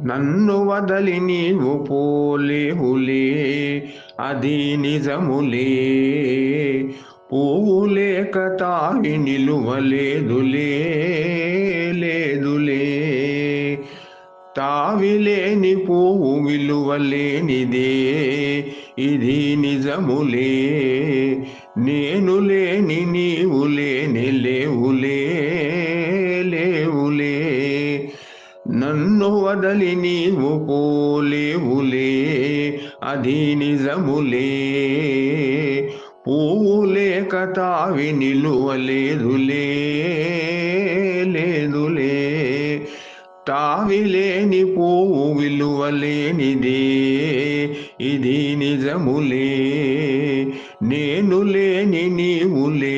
నన్ను వదలి నీవు పోలేవులే అది నిజములే. పువ్వు లేక తావి నిలువలేదులే లేదులే. తావిలేని పువ్వు విలువలేనిదే ఇది నిజములే. నేను లేని నీవు లేనిలే. నన్ను వదలి నీవు పోలేవులే అది నిజములే. పువ్వు లేక తావి నిలువలేదులే లేదులే. తావిలేని పువ్వు విలువలేనిదే ఇది నిజములే. నేను లేని నీవులే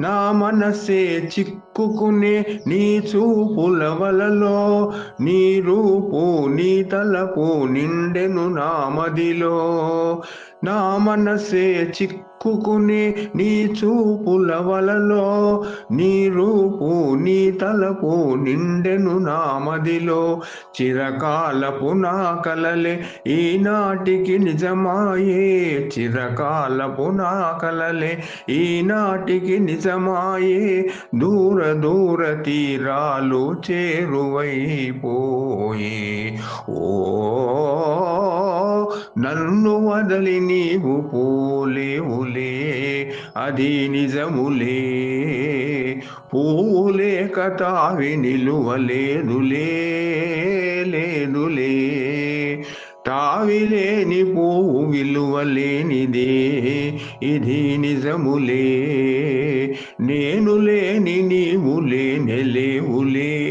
నా మనసే చిక్కుకునే నీ చూపుల వలలో నీ రూపు నీ తలపు నిండెను నా మదిలో. నా మనసే చిక్కుకుని నీ చూపుల వలలో నీ రూపు నీ తలపు నిండెను నా మదిలో. చిరకాలపు నా కలలే ఈనాటికి నిజమాయే. చిరకాలపు నా కలలే ఈనాటికి నిజమాయే. దూర దూర తీరాలు చేరువైపోయే. ఓ నన్ను వదలి నీవు పోలేవులే అది నిజములే. పూలే కతావి నిలువలేదులే లేదులే తావిలేని పువ్వు విలువలేనిదే ఇది నిజములే. నేను లేని నీవు లేని లేవులే.